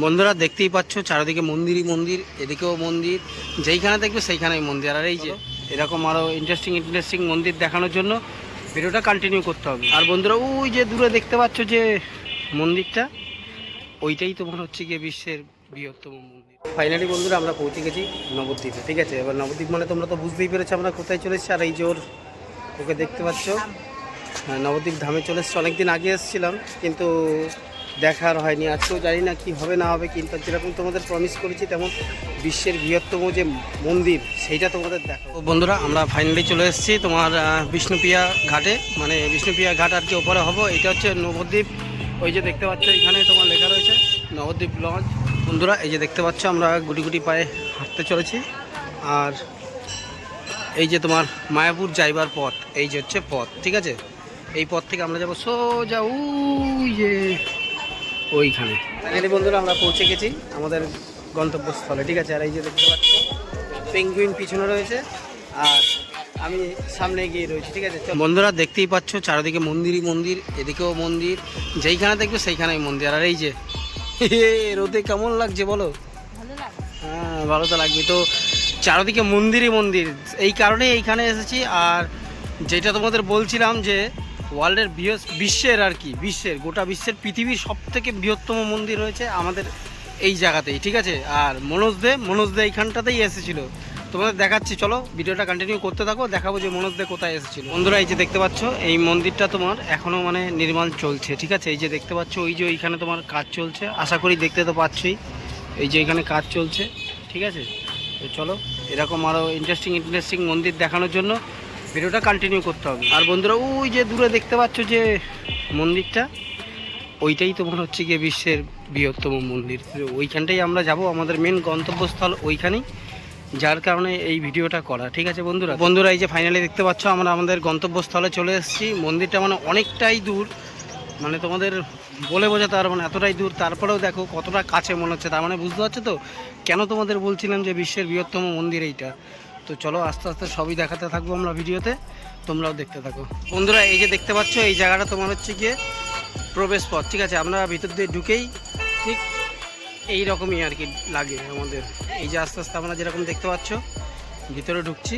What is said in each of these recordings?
বন্ধুরা দেখতেই পাচ্ছ চারিদিকে মন্দিরই মন্দির এদিকেও মন্দির যেইখানে দেখবে সেইখানেই মন্দির। আর এই যে এরকম আরও ইন্টারেস্টিং ইন্টারেস্টিং মন্দির দেখানোর জন্য ভিডিওটা কন্টিনিউ করতে হবে। আর বন্ধুরা ওই যে দূরে দেখতে পাচ্ছ যে মন্দিরটা ওইটাই তোমার হচ্ছে গিয়ে বিশ্বের বৃহত্তম মন্দির। ফাইনালি বন্ধুরা আমরা পৌঁছে গেছি নবদ্বীপে ঠিক আছে? এবার নবদ্বীপ মানে তোমরা তো বুঝতেই পেরেছ আমরা কোথায় চলে এসেছি আর এই জোর ওকে দেখতে পাচ্ছ। হ্যাঁ, নবদ্বীপ ধামে চলে এসেছি অনেকদিন আগে এসেছিলাম কিন্তু দেখার হয়নি। আজকেও জানি না কি হবে, না হবে, কিন্তু যেরকম তোমাদের প্রমিস করেছি, তেমন বিশ্বের বৃহত্তম যে মন্দির, সেইটা তোমাদের দেখো বন্ধুরা, আমরা ফাইনালি চলে এসেছি তোমার বিষ্ণুপ্রিয়া ঘাটে। মানে বিষ্ণুপ্রিয়া ঘাট আর কি ওপরে হব, এটা হচ্ছে নবদ্বীপ। ওই যে দেখতে পাচ্ছ, এখানে তোমার লেখা রয়েছে, নবদ্বীপ লঞ্চ বন্ধুরা, এই যে দেখতে পাচ্ছ, আমরা গুটি গুটি পায়ে হাঁটতে চলেছি। আর এই যে তোমার মায়াপুর যাইবার পথ, এই যে হচ্ছে পথ, ঠিক আছে? এই পথ থেকে আমরা যাব সোজা যে ওইখানে। ফাইনালি বন্ধুরা আমরা পৌঁছে গেছি আমাদের গন্তব্যস্থলে ঠিক আছে? আর এই যে দেখতে পাচ্ছি পেঙ্গুইন পিছনে রয়েছে আর আমি সামনে গিয়ে রয়েছি ঠিক আছে। বন্ধুরা দেখতেই পাচ্ছ চারিদিকে মন্দিরই মন্দির এদিকেও মন্দির যেইখানে দেখবে সেইখানেই মন্দির। আর এই যে রোদে কেমন লাগছে বলো? হ্যাঁ ভালো তো লাগবে তো চারিদিকে মন্দিরই মন্দির এই কারণে এইখানে এসেছি। আর যেটা তোমাদের বলছিলাম যে ওয়ার্ল্ডের বিশ্বের আর কি, বিশ্বের, গোটা বিশ্বের পৃথিবীর সব থেকে বৃহত্তম মন্দির রয়েছে আমাদের এই জায়গাতেই, ঠিক আছে? আর মনোজ দে মনোজ দে এইখানটাতেই এসেছিল। তোমাদের দেখাচ্ছি, চলো, ভিডিওটা কন্টিনিউ করতে থাকো, দেখাবো যে মনোজ দে কোথায় এসেছিল। বন্ধুরা, এই যে দেখতে পাচ্ছ, এই মন্দিরটা তোমার এখনও মানে নির্মাণ চলছে, ঠিক আছে? এই যে দেখতে পাচ্ছ, ওই যে ওইখানে তোমার কাজ চলছে, আশা করি দেখতে তো পাচ্ছই, এই যে এখানে কাজ চলছে, ঠিক আছে? তো চলো, এরকম আরও ইন্টারেস্টিং ইন্টারেস্টিং মন্দির দেখানোর জন্য ভিডিওটা কন্টিনিউ করতে হবে। আর বন্ধুরা, ওই যে দূরে দেখতে পাচ্ছ যে মন্দিরটা, ওইটাই তোমার হচ্ছে গিয়ে বিশ্বের বৃহত্তম মন্দির। তো ওইখানটাই আমরা যাব, আমাদের মেন গন্তব্যস্থল ওইখানেই, যার কারণে এই ভিডিওটা করা। ঠিক আছে বন্ধুরা? বন্ধুরা, এই যে ফাইনালি দেখতে পাচ্ছ, আমরা আমাদের গন্তব্যস্থলে চলে এসেছি। মন্দিরটা মানে অনেকটাই দূর মানে তোমাদের বলে বোঝাতে পারব না, এতটাই দূর। তারপরেও দেখো কতটা কাছে মনে হচ্ছে, তার মানে বুঝতে পারছ তো? কেন তোমাদের বলছিলাম যে বিশ্বের বৃহত্তম মন্দির এইটা? তো চলো আস্তে আস্তে সবই দেখাতে থাকব আমরা ভিডিওতে, তোমরাও দেখতে থাকো। বন্ধুরা, এই যে দেখতে পাচ্ছ, এই জায়গাটা তোমার হচ্ছে গিয়ে প্রবেশ পথ, ঠিক আছে? আমরা ভিতর দিয়ে ঢুকেই ঠিক এই রকমই আর কি লাগে আমাদের। এই যে আস্তে আস্তে আমরা যেরকম দেখতে পাচ্ছ, ভিতরে ঢুকছি,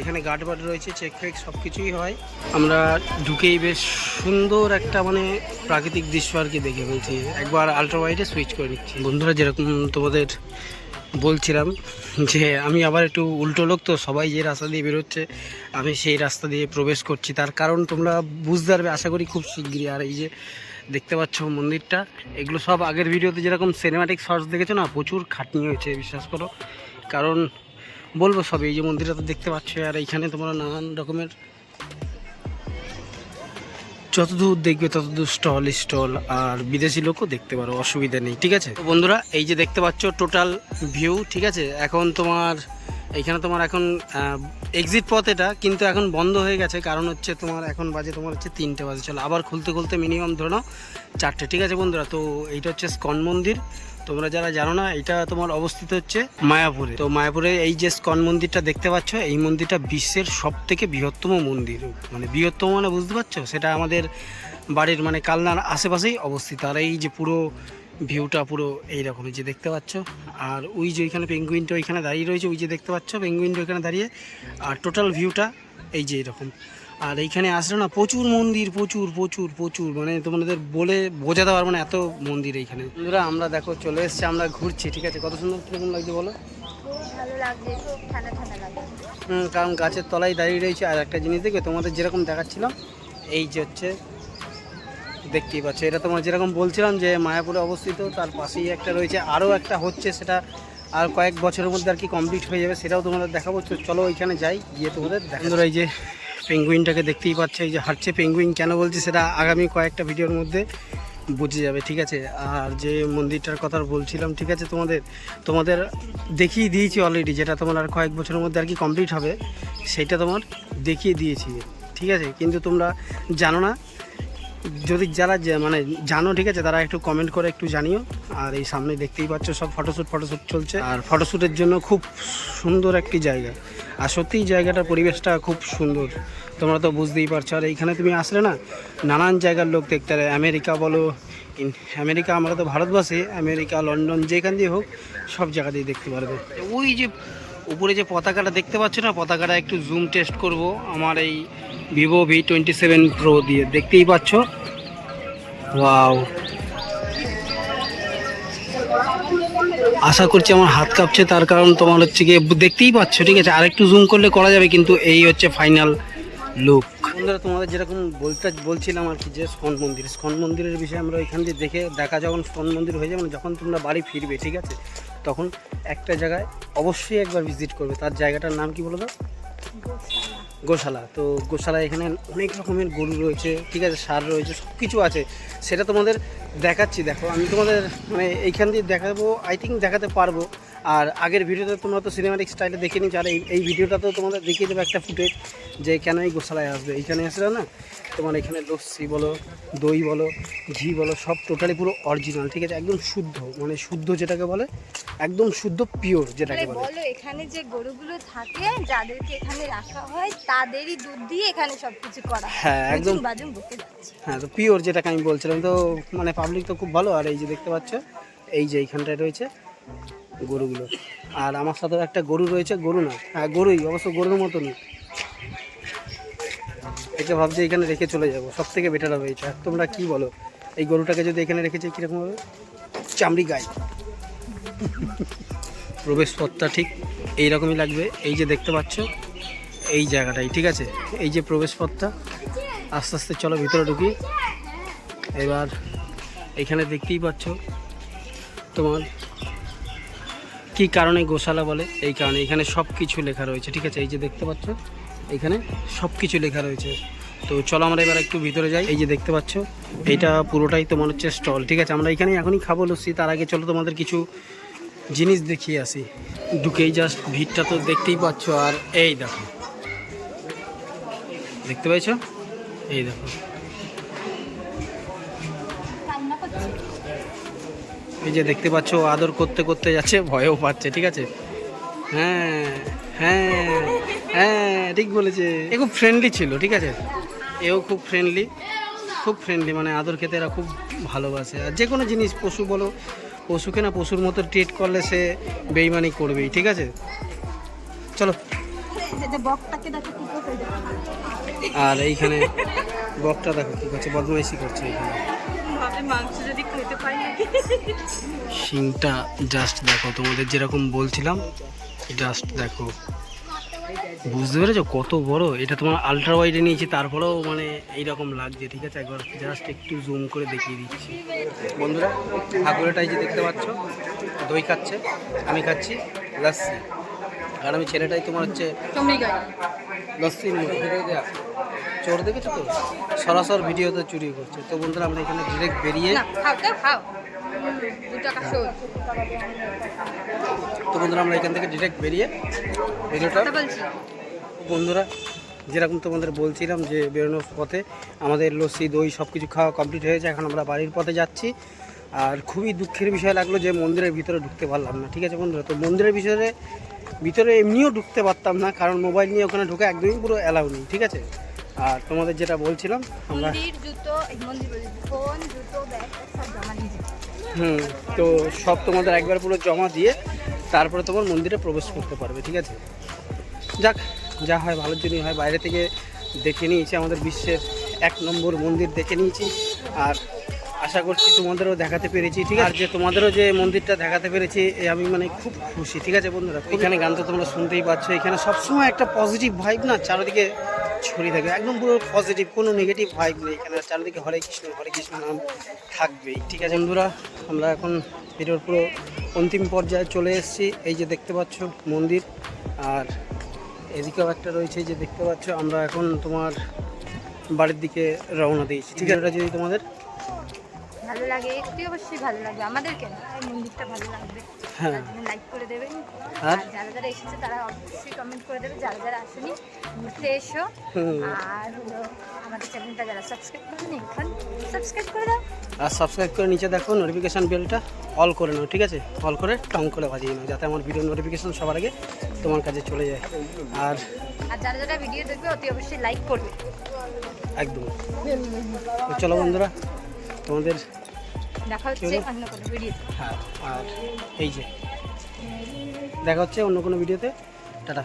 এখানে গার্ড বার্ড রয়েছে চেক ফেক সব কিছুই হয়। আমরা ঢুকেই বেশ সুন্দর একটা মানে প্রাকৃতিক দৃশ্য আর কি দেখে ফেলছি। একবার আল্ট্রা ওয়াইডে সুইচ করে নিচ্ছি। বন্ধুরা, যেরকম তোমাদের বলছিলাম যে আমি আবার একটু উল্টো লোক তো, সবাই যে রাস্তা দিয়ে বেরোচ্ছে, আমি সেই রাস্তা দিয়ে প্রবেশ করছি। তার কারণ তোমরা বুঝতে পারবে, আশা করি খুব শিগগিরই। আর এই যে দেখতে পাচ্ছ মন্দিরটা, এগুলো সব আগের ভিডিওতে যেরকম সিনেমাটিক শর্টস দেখেছ না, প্রচুর খাটনি হয়েছে, বিশ্বাস করো। কারণ বলব সব এই যে মন্দিরটা তো দেখতে পাচ্ছ, আর এইখানে তোমরা নানান রকমের যতদূর দেখবে, ততদূর স্টল স্টল আর বিদেশি লোকও দেখতে পারো, অসুবিধা নেই, ঠিক আছে? বন্ধুরা, এই যে দেখতে পাচ্ছ টোটাল ভিউ ঠিক আছে? এখন তোমার, এখানে তোমার এখন এক্সিট পথ এটা, কিন্তু এখন বন্ধ হয়ে গেছে। কারণ হচ্ছে তোমার এখন বাজে, তোমার হচ্ছে তিনটে বাজে। চলো, আবার খুলতে খুলতে মিনিমাম ধরো নাও চারটে। ঠিক আছে বন্ধুরা, তো এইটা হচ্ছে স্কন মন্দির। তোমরা যারা জানো না এটা তোমার অবস্থিত হচ্ছে মায়াপুরে। তো মায়াপুরে এই যে স্কন মন্দিরটা দেখতে পাচ্ছ, এই মন্দিরটা বিশ্বের সব থেকে বৃহত্তম মন্দির। মানে বৃহত্তম মানে বুঝতে পারছ? সেটা আমাদের বাড়ির মানে কালনার আশেপাশেই অবস্থিত। আর এই যে পুরো ভিউটা পুরো এইরকমই যে দেখতে পাচ্ছ। আর ওই যে ওইখানে পেঙ্গুইনটা ওইখানে দাঁড়িয়ে রয়েছে ওই যে দেখতে পাচ্ছ পেঙ্গুইনটা ওইখানে দাঁড়িয়ে। আর টোটাল ভিউটা এই যে এরকম। আর এইখানে আসলে না প্রচুর মন্দির প্রচুর প্রচুর প্রচুর মানে তোমাদের বলে বোঝাতে পারব না এত মন্দির এইখানে। বন্ধুরা আমরা দেখো চলে এসেছি আমরা ঘুরছি ঠিক আছে? কত সুন্দর কীরকম লাগছে বলো? কারণ গাছের তলায় দাঁড়িয়ে রয়েছে। আর একটা জিনিস দেখবে তোমাদের যেরকম দেখাচ্ছিলাম এই যে হচ্ছে দেখতেই পাচ্ছ। এটা তোমার যেরকম বলছিলাম যে মায়াপুরে অবস্থিত, তার পাশেই একটা রয়েছে, আরও একটা হচ্ছে সেটা আর কয়েক বছরের মধ্যে আর কি কমপ্লিট হয়ে যাবে, সেটাও তোমাদের দেখাবো। চলো ওইখানে যাই, গিয়ে তোমাদের দেখাবো এই যে পেঙ্গুইনটাকে দেখতেই পাচ্ছে, এই যে হাঁটছে পেঙ্গুইন কেন বলছি সেটা আগামী কয়েকটা ভিডিওর মধ্যে বুঝে যাবে, ঠিক আছে? আর যে মন্দিরটার কথা বলছিলাম, ঠিক আছে, তোমাদের তোমাদের দেখিয়ে দিয়েছি অলরেডি যেটা তোমার আর কয়েক বছরের মধ্যে আর কি কমপ্লিট হবে, সেটা তোমার দেখিয়ে দিয়েছি, ঠিক আছে? কিন্তু তোমরা জানো না যদি যারা মানে জানো, ঠিক আছে, তারা একটু কমেন্ট করে একটু জানিও। আর এই সামনে দেখতেই পাচ্ছ, সব ফটোশ্যুট ফটোশ্যুট চলছে। আর ফটোশ্যুটের জন্য খুব সুন্দর একটি জায়গা। আর সত্যিই জায়গাটার পরিবেশটা খুব সুন্দর। তোমরা তো বুঝতেই পারছ। আর এইখানে তুমি আসলে না, নানান জায়গার লোক দেখতে পারে। আমেরিকা বলো আমেরিকা আমরা তো ভারতবাসী, আমেরিকা, লন্ডন, যেখান দিয়ে হোক, সব জায়গা দিয়ে দেখতে পারবে। ওই যে উপরে যে পতাকাটা দেখতে পাচ্ছ না, পতাকাটা একটু জুম টেস্ট করব। আমার এই Vivo V twenty seven pro দিয়ে দেখতেই পাচ্ছ? ওয়াও আশা করছি আমার হাত কাঁপছে তার কারণ তোমার হচ্ছে গিয়ে দেখতেই পাচ্ছ ঠিক আছে? আরেকটু জুম করলে করা যাবে কিন্তু এই হচ্ছে ফাইনাল লুক বন্ধুরা তোমাদের যেরকম বলতে বলছিলাম আর কি যে স্কন মন্দির স্কন মন্দিরের বিষয়ে আমরা ওইখান দিয়ে দেখে দেখা যখন স্কন মন্দির হয়ে যাবে না, যখন তোমরা বাড়ি ফিরবে ঠিক আছে? তখন একটা জায়গায় অবশ্যই একবার ভিজিট করবে। তার জায়গাটার নাম কি বলো তো? গোশালা। তো গোশালা এখানে অনেক রকমের গরু রয়েছে, ঠিক আছে, সার রয়েছে সব কিছু আছে। সেটা তোমাদের দেখাচ্ছি, দেখো, আমি তোমাদের মানে এইখান দিয়ে দেখাবো আই থিঙ্ক দেখাতে পারব। আর আগের ভিডিওতে তোমরা তো সিনেমাটিক স্টাইলে দেখে নিচ্ছ আর এই ভিডিওটা তো তোমাদের দেখিয়ে দেবো একটা ফুটেজ যে কেন এই গোশালায় আসবে। এইখানে আসলে না তোমার এখানে লস্যি বলো দই বলো ঘি বলো সব টোটালি পুরো অরিজিনাল ঠিক আছে? একদম শুদ্ধ মানে শুদ্ধ যেটাকে বলে একদম শুদ্ধ পিওর যেটাকে বলে। বলো এখানে যে গরুগুলো থাকে যাদেরকে এখানে রাখা হয় তাদেরই দুধ দিয়ে এখানে সবকিছু করা হ্যাঁ, একদম। হ্যাঁ তো পিওর যেটাকে আমি বলছিলাম তো মানে পাবলিক তো খুব ভালো আর এই যে দেখতে পাচ্ছ এই যে এইখানটায় রয়েছে। গরুগুলো। আর আমার সাথে একটা গরু রয়েছে, গরু না হ্যাঁ গরুই, অবশ্য গরুর মতনই। একে ভাবছি এখানে রেখে চলে যাব, সব থেকে বেটার হবে এটা তোমরা কি বলো? এই গরুটাকে যদি এখানে রেখেছে কীরকম হবে? চামড়ি গাই। প্রবেশ পথটা ঠিক এই রকমই লাগবে, এই যে দেখতে পাচ্ছ, এই জায়গাটাই, ঠিক আছে? এই যে প্রবেশ পথটা আস্তে আস্তে চলো ভিতরে ঢুকি। এবার এখানে দেখতেই পাচ্ছ তোমার কি কারণে গোশালা বলে? এই কারণে এখানে সব কিছু লেখা রয়েছে, ঠিক আছে? এই যে দেখতে পাচ্ছ, এখানে সব কিছু লেখা রয়েছে। তো চলো আমরা এবার একটু ভিতরে যাই। এই যে দেখতে পাচ্ছ, এটা পুরোটাই তোমার হচ্ছে স্টল, ঠিক আছে? আমরা এখানে এখনই খাব লস্যি, তার আগে চলো তোমাদের কিছু জিনিস দেখিয়ে আসি। ঢুকেই জাস্ট ভিড়টা তো দেখতেই পাচ্ছ, আর এই দেখো। দেখতে পেয়েছ? এই দেখো। এই যে দেখতে পাচ্ছ আদর করতে করতে যাচ্ছে, ভয়ও পাচ্ছে, ঠিক আছে? হ্যাঁ হ্যাঁ হ্যাঁ ঠিক বলেছে। এ খুব ফ্রেন্ডলি ছিল, ঠিক আছে? এও খুব ফ্রেন্ডলি খুব ফ্রেন্ডলি মানে আদর খেতে এরা খুব ভালোবাসে। আর যে কোনো জিনিস, পশু বলো, পশুকে না, পশুর মতো ট্রিট করলে সে বেইমানি করবেই, ঠিক আছে? চলো। আর এইখানে বকটা দেখো কী করছে, বদমাইশি করছে এইখানে। ভাবে মাংস যদি খেতে পাই শিংটা জাস্ট দেখো তোমাদের যেরকম বলছিলাম জাস্ট দেখো। বুঝতে পেরেছ? কত বড়? এটা তোমার আলট্রা ওয়াইডে নিয়েছি তারপরেও মানে এইরকম লাগছে ঠিক আছে? একবার জাস্ট একটু জুম করে দেখিয়ে দিচ্ছি। বন্ধুরা ঠাকুরেটাই যে দেখতে পাচ্ছ দই খাচ্ছে আমি খাচ্ছি লাস্সি আর আমি ছেলেটাই তোমার হচ্ছে লস্যি নিয়ে। চোর দেখেছ তো? সরাসর ভিডিওতে চুরি করছে। তো বন্ধুরা আমরা এখানে ডিরেক্ট বেরিয়ে তো বন্ধুরা আমরা এখান থেকে ডিরেক্ট বেরিয়ে ভিডিওটা বন্ধুরা যেরকম তোমাদের বলছিলাম যে বেরোনোর পথে আমাদের লস্যি দই সব কিছু খাওয়া কমপ্লিট হয়েছে এখন আমরা বাড়ির পথে যাচ্ছি। আর খুবই দুঃখের বিষয় লাগল যে মন্দিরের ভিতরে ঢুকতে পারলাম না ঠিক আছে বন্ধুরা? তো মন্দিরের ভিতরে ভিতরে এমনিও ঢুকতে পারতাম না কারণ মোবাইল নিয়ে ওখানে ঢুকে একদমই পুরো অ্যালাউ নেই ঠিক আছে? আর তোমাদের যেটা বলছিলাম আমরা। হুম তো সব তোমাদের একবার পুরো জমা দিয়ে তারপরে তোমার মন্দিরে প্রবেশ করতে পারবে ঠিক আছে? যাক যা হয় ভালোর জন্যই হয়। বাইরে থেকে দেখে নিয়েছি আমাদের বিশ্বের এক নম্বর মন্দির দেখে নিয়েছি। আর আশা করছি তোমাদেরও দেখাতে পেরেছি ঠিক আছে? আর যে তোমাদেরও যে মন্দিরটা দেখাতে পেরেছি এ আমি মানে খুব খুশি ঠিক আছে বন্ধুরা? এখানে গান তো তোমরা শুনতেই পাচ্ছ। এখানে সবসময় একটা পজিটিভ ভাইব না চারিদিকে ছড়িয়ে থাকে। একদম পুরো পজিটিভ কোনো নেগেটিভ ভাইব নেই এখানে। চারিদিকে হরে কৃষ্ণ হরে কৃষ্ণ নাম থাকবেই। ঠিক আছে বন্ধুরা আমরা এখন ভিডিওর পুরো অন্তিম পর্যায়ে চলে এসেছি। এই যে দেখতে পাচ্ছ মন্দির আর এদিকেও একটা রয়েছে যে দেখতে পাচ্ছ। আমরা এখন তোমার বাড়ির দিকে রওনা দিয়েছি। ঠিক আছে যদি তোমাদের ভালো লাগে একটু অবশ্যই ভালো লাগবে আমাদেরকে মন্দিরটা ভালো লাগবে। হ্যাঁ। লাইক করে দেবেন? আর? যারা যারা এসেছে তারা অবশ্যই কমেন্ট করে দেবে। যারা যারা আসেনি ঘুরতে এসো। আর হলো আমাদের চ্যানেলটা যারা সাবস্ক্রাইব করেনি এখন সাবস্ক্রাইব করে দাও। আর সাবস্ক্রাইব করে নিচে দেখো নোটিফিকেশান বেলটা অল করে নাও ঠিক আছে? অল করে টং করে বাজিয়ে নাও যাতে আমার ভিডিও নোটিফিকেশান সবার আগে তোমার কাছে চলে যায়। আর আর যারা যারা ভিডিও দেখবে অতি অবশ্যই লাইক করবে। একদম। চলো বন্ধুরা তোমাদের দেখা হচ্ছে অন্য কোনো ভিডিওতে হ্যাঁ আর এই যে। দেখা হচ্ছে অন্য কোনো ভিডিওতে টাটা।